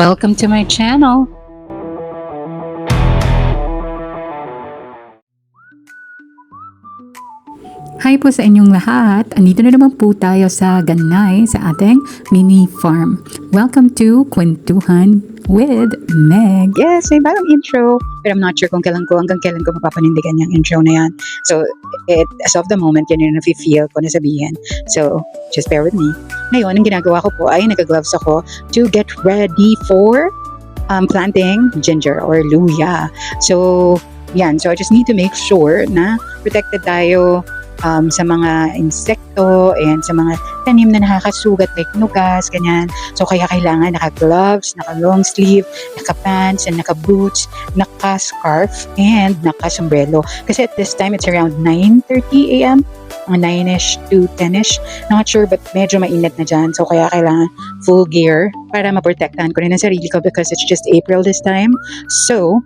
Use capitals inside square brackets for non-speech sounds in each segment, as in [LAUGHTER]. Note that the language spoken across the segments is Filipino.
Welcome to my channel. Hi po sa inyong lahat. Andito na naman po tayo sa Ganay sa ating mini farm. Welcome to Kwentuhan with Meg. Yes, may bagong intro. Pero I'm not sure kung kailan ko, hanggang kailan ko mapapanindigan yung intro na yan. So, it, as of the moment, yan yung nafe-feel ko na sabihin. So, just bear with me. Ngayon, ang ginagawa ko po ay nag-gloves ako to get ready for um, planting ginger or luya. So, yan. So, I just need to make sure na protected tayo um, sa mga insekto and sa mga tanim na nakakasugat like nugas, ganyan. So, kaya kailangan naka-gloves, naka-long sleeve, naka-pants, and naka-boots, naka-scarf, and naka-sombrero. Kasi at this time, it's around 9.30 a.m., mga 9ish to 10ish. Not sure, but medyo mainit na dyan. So, kaya kailangan full gear para maprotektahan ko rin ang sarili ko because it's just April this time. So,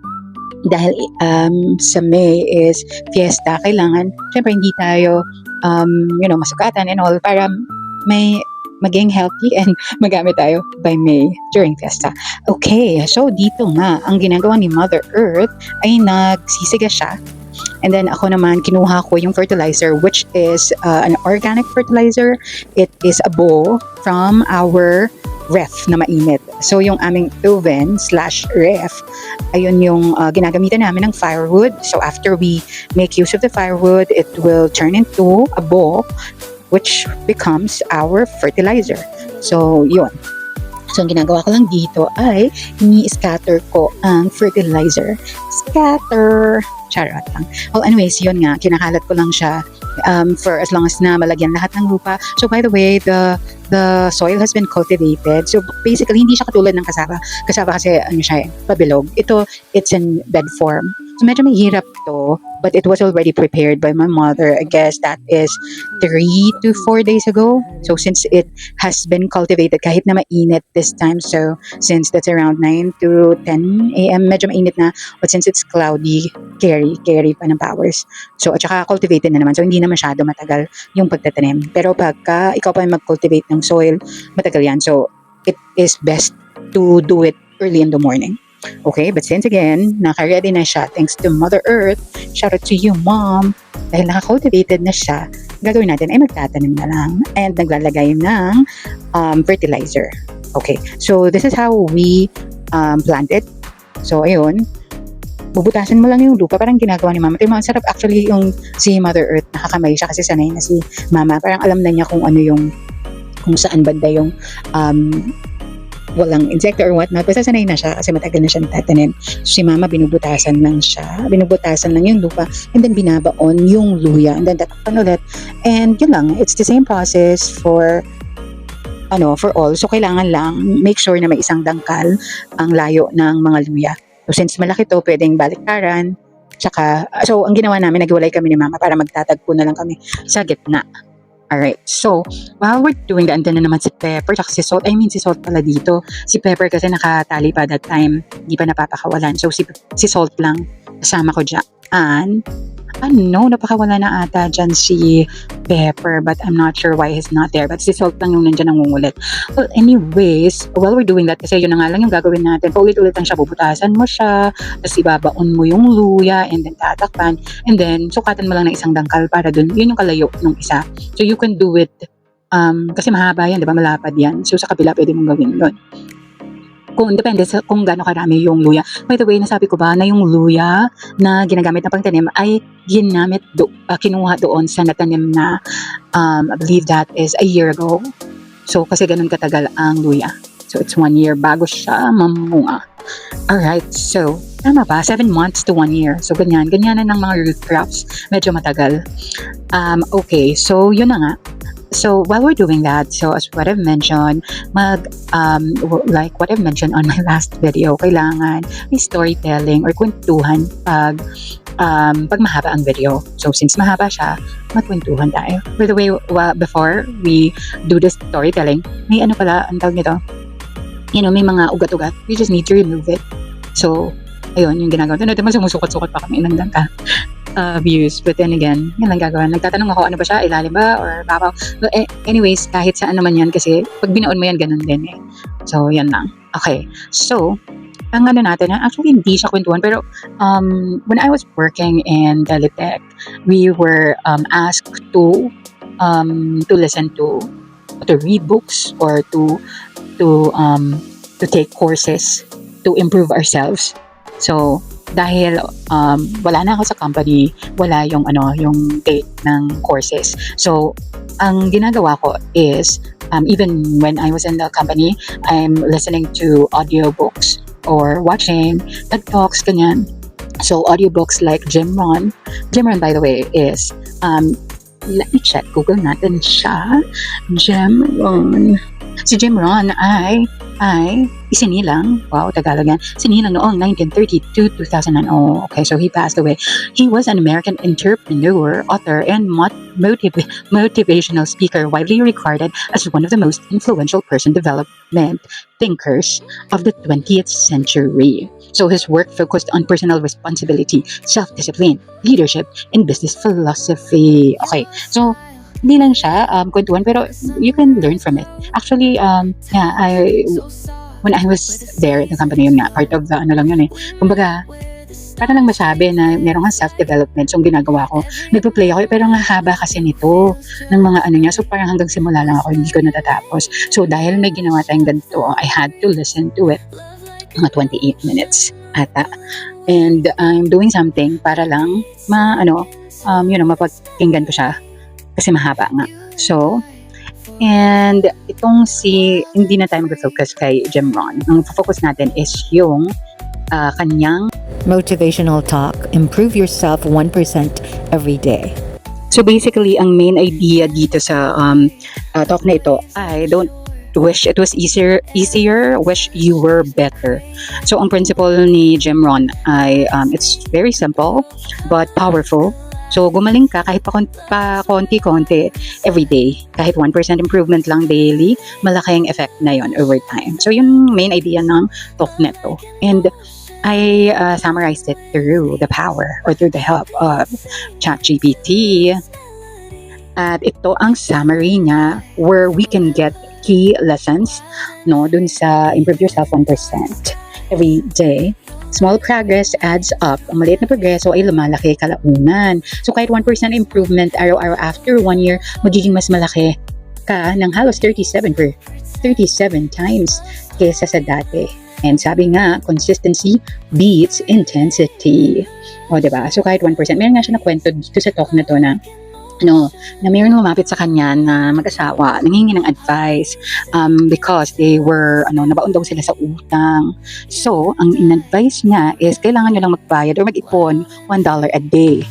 dahil um, sa May is fiesta, kailangan, syempre hindi tayo, um, you know, masukatan and all para may maging healthy and [LAUGHS] magamit tayo by May during fiesta. Okay, so dito nga, ang ginagawa ni Mother Earth ay nagsisiga siya. And then ako naman, kinuha ko yung fertilizer which is uh, an organic fertilizer. It is a bowl from our ref na mainit. So yung aming oven slash ref, ayun yung uh, ginagamitan namin ng firewood. So after we make use of the firewood, it will turn into a bowl which becomes our fertilizer. So yun. So ang ginagawa ko lang dito ay ini-scatter ko ang fertilizer. Scatter! Charot lang. Well, anyways, yun nga, kinakalat ko lang siya um, for as long as na malagyan lahat ng lupa. So by the way, the the soil has been cultivated. So basically, hindi siya katulad ng kasaba. Kasaba kasi ano siya, eh, pabilog. Ito, it's in bed form. So medyo mahirap to, but it was already prepared by my mother. I guess that is three to four days ago. So since it has been cultivated kahit na mainit this time, so since that's around 9 to 10 a.m., medyo mainit na, but since it's cloudy, carry, carry pa ng powers. So at saka cultivated na naman, so hindi na masyado matagal yung pagtatanim. Pero pagka ikaw pa mag-cultivate ng soil, matagal yan. So it is best to do it early in the morning. Okay, but since again, naka-ready na siya thanks to Mother Earth, shout out to you, Mom. Dahil naka-cultivated na siya, gagawin natin ay magtatanim na lang and naglalagay ng um, fertilizer. Okay, so this is how we um, plant it. So, ayun, bubutasan mo lang yung lupa, parang ginagawa ni Mama. Ito yung sarap actually yung si Mother Earth, nakakamay siya kasi sanay na si Mama. Parang alam na niya kung ano yung, kung saan banda yung um, walang insecto or whatnot. Basta sanay na siya kasi matagal na siya natatanim. Si mama binubutasan lang siya. Binubutasan lang yung lupa and then binabaon yung luya and then tatakpan ulit. And yun lang, it's the same process for ano, for all. So, kailangan lang make sure na may isang dangkal ang layo ng mga luya. So, since malaki to, pwedeng baliktaran. Tsaka, so, ang ginawa namin, nagwalay kami ni mama para magtatagpo na lang kami sa gitna. Alright, so, while we're doing that, andun na naman si Pepper, tsaka si Salt. I mean, si Salt pala dito. Si Pepper kasi nakatali pa that time. Di pa napapakawalan. So, si, si Salt lang. Kasama ko dyan. Ano, napakawala na ata dyan si Pepper, but I'm not sure why he's not there. But si Salt lang yung nandyan nangungulit. Well, anyways, while we're doing that, kasi yun na nga lang yung gagawin natin. Paulit-ulit lang siya, bubutasan mo siya, tapos ibabaon mo yung luya, and then tatakpan, and then sukatan mo lang ng isang dangkal para dun. Yun yung kalayo ng isa. So you can do it, um, kasi mahaba yan, di ba? Malapad yan. So sa kabila, pwede mong gawin yun. Kung depende sa kung gaano karami yung luya. By the way, nasabi ko ba na yung luya na ginagamit na pangtanim ay ginamit do, ah, kinuha doon sa natanim na um, I believe that is a year ago. So kasi ganun katagal ang luya. So it's one year bago siya mamunga. Alright, so tama ba? Seven months to one year. So ganyan, ganyan na ng mga root crops. Medyo matagal. Um, okay, so yun na nga. So while we're doing that, so as what I've mentioned, mag um, like what I've mentioned on [LAUGHS] my last video, kailangan may storytelling or kwentuhan pag um, pag mahaba ang video. So since mahaba siya, magkwentuhan tayo. By the way, wa- before we do the storytelling, may ano pala, ang tawag nito, you know, may mga ugat-ugat. We just need to remove it. So, ayun, yung ginagawa. Ito naman sumusukot-sukot pa kami ng dangka uh, views. But then again, yun lang gagawin. Nagtatanong ako, ano ba siya? Ilalim ba? Or babaw? But eh, anyways, kahit saan naman yan kasi pag binaon mo yan, ganun din eh. So, yan lang. Okay, so, ang ano natin, ah, actually hindi siya kwentuhan, pero um, when I was working in Delitec, we were um, asked to um, to listen to to read books or to to um, to take courses to improve ourselves. So, dahil um, wala na ako sa company, wala yung ano, yung take ng courses. So, ang ginagawa ko is um, even when I was in the company, I'm listening to audiobooks or watching TED Talks, ganyan. So, audiobooks like Jim Ron. Jim Ron, by the way, is, um, let me check, Google natin siya. Jim Ron. Si Jim Ron ay, ay isinilang, wow, Tagalog yan, sinilang noong 1932-2000. Oh, okay, so he passed away. He was an American entrepreneur, author, and mot- motiv- motivational speaker, widely regarded as one of the most influential person development thinkers of the 20th century. So his work focused on personal responsibility, self-discipline, leadership, and business philosophy. Okay, so hindi lang siya um, kwentuhan, pero you can learn from it. Actually, um, yeah, I, when I was there in the company, yun nga, part of the ano lang yun eh. Kumbaga, para lang masabi na meron kang self-development. Ang ginagawa ko, nagpo-play ako, pero nga haba kasi nito ng mga ano niya. So, parang hanggang simula lang ako, hindi ko natatapos. So, dahil may ginawa tayong ganito, I had to listen to it mga 28 minutes ata. And I'm doing something para lang ma, ano, um, you know, mapagkinggan ko siya kasi mahaba nga. So, and itong si, hindi na tayo mag-focus kay Jim Ron. Ang focus natin is yung ah, kanyang Motivational talk. Improve yourself 1% every day. So basically, ang main idea dito sa um, uh, talk na ito ay don't wish it was easier, easier, wish you were better. So ang principle ni Jim Ron ay um, it's very simple but powerful. So gumaling ka kahit pa, kon- pa konti-konti every day. Kahit 1% improvement lang daily, malaking effect na yon over time. So yung main idea ng talk na to. And I uh, summarized it through the power or through the help of ChatGPT. At ito ang summary niya where we can get key lessons no dun sa improve yourself 1% every day. Small progress adds up. Ang maliit na progreso ay lumalaki kalaunan. So kahit 1% improvement araw-araw after one year, magiging mas malaki ka ng halos 37 per 37 times kesa sa dati. And sabi nga, consistency beats intensity. O, diba? So, kahit 1%. Meron nga siya na kwento dito sa talk na to na ano, na mayroon lumapit sa kanya na mag-asawa, nangingi ng advice um, because they were, ano, nabaon daw sila sa utang. So, ang in-advise niya is kailangan nyo lang magbayad or mag-ipon $1 a day.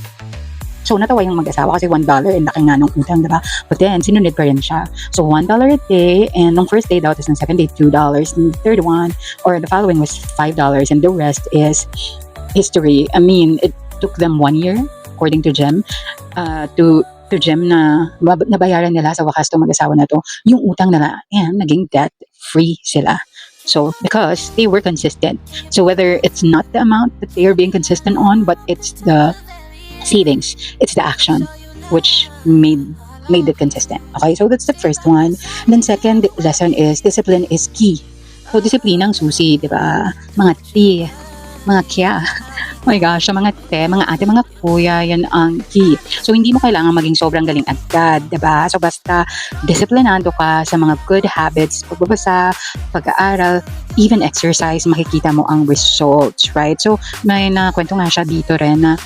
So, natawa yung mag-asawa kasi $1 and laki nga nung utang, diba? But then, sinunod pa rin siya. So, $1 a day and nung first day daw, tapos ng second day, $2. And third one, or the following was $5 and the rest is history. I mean, it took them one year, according to Jem, uh, to to Jem na nabayaran nila sa wakas to mag-asawa na to yung utang nila and naging debt-free sila. So, because they were consistent. So, whether it's not the amount that they are being consistent on, but it's the savings, it's the action which made made it consistent. Okay, so that's the first one. then second lesson is discipline is key. So, disiplina ang susi, di ba? Mga ti, mga kya. Oh my gosh, mga te, mga ate, mga kuya, yan ang key. So, hindi mo kailangan maging sobrang galing agad, di ba? So, basta disiplinado ka sa mga good habits, pagbabasa, pag-aaral, even exercise, makikita mo ang results, right? So, may nakwento nga siya dito rin na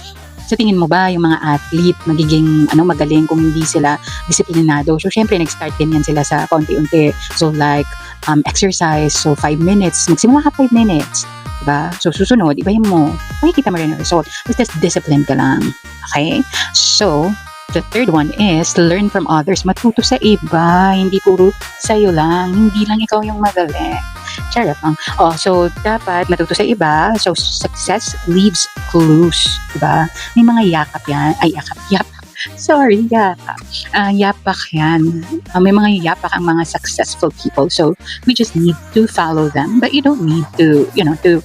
sa tingin mo ba yung mga athlete magiging ano magaling kung hindi sila disiplinado? So, syempre, nag-start din yan sila sa paunti-unti. So, like, um, exercise, so 5 minutes. Magsimula ka 5 minutes. Diba? So, susunod, ibahin mo. Makikita mo rin yung result. Basta discipline ka lang. Okay? So, the third one is learn from others. Matuto sa iba. Hindi puro sa'yo lang. Hindi lang ikaw yung magaling. Charot lang. Oh, so, dapat matuto sa iba. So, success leaves clues. Diba? May mga yakap yan. Ay, yakap. Yapak. Sorry, yapak. Ah, yapak yan. Ah, may mga yapak ang mga successful people. So, we just need to follow them. But you don't need to, you know, to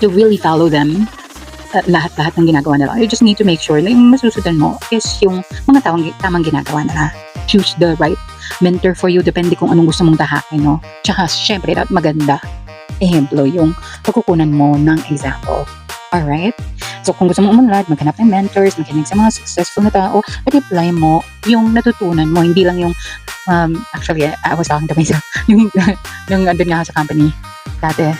to really follow them uh, lahat-lahat ng ginagawa nila. You just need to make sure na yung masusundan mo is yung mga tawang, tamang ginagawa nila. Choose the right mentor for you depende kung anong gusto mong tahakin, no? Tsaka, syempre, dapat maganda. ehemplo yung pagkukunan mo ng example. Alright? So, kung gusto mo umunlad, maghanap ng mentors, makinig sa mga successful na tao, at apply mo yung natutunan mo. Hindi lang yung, um, actually, I was talking to myself, [LAUGHS] yung, yung andun nga sa company dati.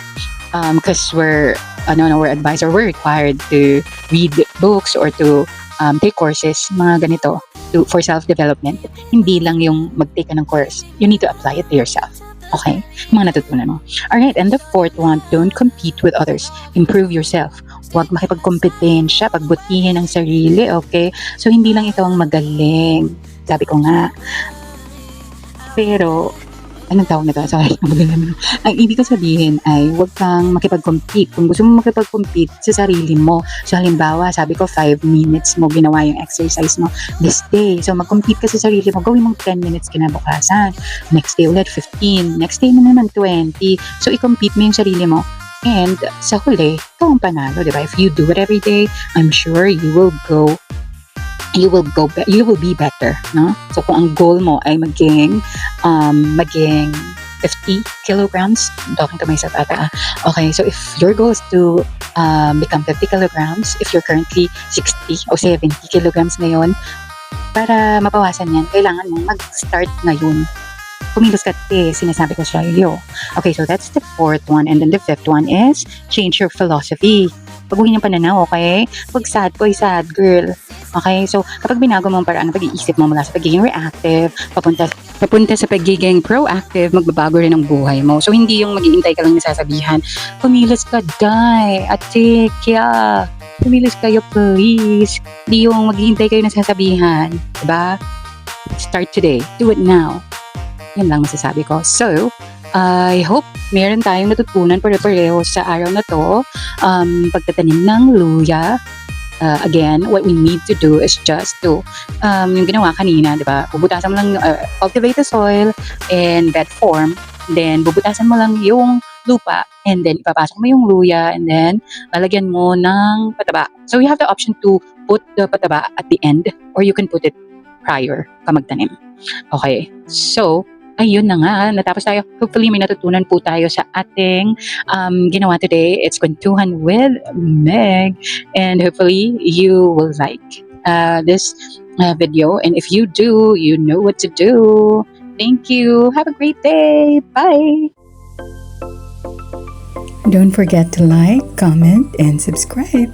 Um, because we're, ano, no, we're advised or we're required to read books or to um, take courses, mga ganito, to, for self-development. Hindi lang yung mag-take ka ng course. You need to apply it to yourself. Okay? Mga natutunan mo. Alright, and the fourth one, don't compete with others. Improve yourself. Huwag makipagkompetensya, pagbutihin ang sarili, okay? So, hindi lang ikaw ang magaling. Sabi ko nga. Pero, anong tawag na to? Sorry. [LAUGHS] Ang ibig ko sabihin ay, huwag kang makipag-compete. Kung gusto mo makipag-compete sa sarili mo, so halimbawa, sabi ko, 5 minutes mo ginawa yung exercise mo this day. So, mag-compete ka sa sarili mo, gawin mong 10 minutes kinabukasan. Next day ulit, 15. Next day mo naman, 20. So, i-compete mo yung sarili mo. And sa huli, ikaw ang panalo, di ba? If you do it every day, I'm sure you will go you will go be- you will be better no so kung ang goal mo ay maging um maging 50 kilograms I'm talking to myself ata okay so if your goal is to um, become 50 kilograms if you're currently 60 o 70 kilograms ngayon para mapawasan yan kailangan mong mag-start ngayon kumilos ka eh, sinasabi ko sa iyo. Okay, so that's the fourth one. And then the fifth one is change your philosophy. Baguhin yung pananaw, okay? Pag sad boy, sad girl. Okay, so kapag binago mo ang paraan ng pag-iisip mo mula sa pagiging reactive, papunta, papunta sa pagiging proactive, magbabago rin ang buhay mo. So hindi yung mag-iintay ka lang nasasabihan, kumilos ka, die, ate, kya, kumilos kayo, please. Hindi yung maghihintay kayo nasasabihan. Diba? Start today. Do it now. Yan lang masasabi ko. So, I hope meron tayong natutunan pare-pareho sa araw na to. Um, pagtatanim ng luya, uh, again, what we need to do is just to, um, yung ginawa kanina, di ba? Bubutasan mo lang, uh, cultivate the soil in bed form. Then, bubutasan mo lang yung lupa. And then, ipapasok mo yung luya. And then, lalagyan mo ng pataba. So, you have the option to put the pataba at the end or you can put it prior ka magtanim. Okay. So, ayun na nga, natapos tayo. Hopefully, may natutunan po tayo sa ating um, ginawa today. It's Kwentuhan with Meg. And hopefully, you will like uh, this uh, video. And if you do, you know what to do. Thank you. Have a great day. Bye. Don't forget to like, comment, and subscribe.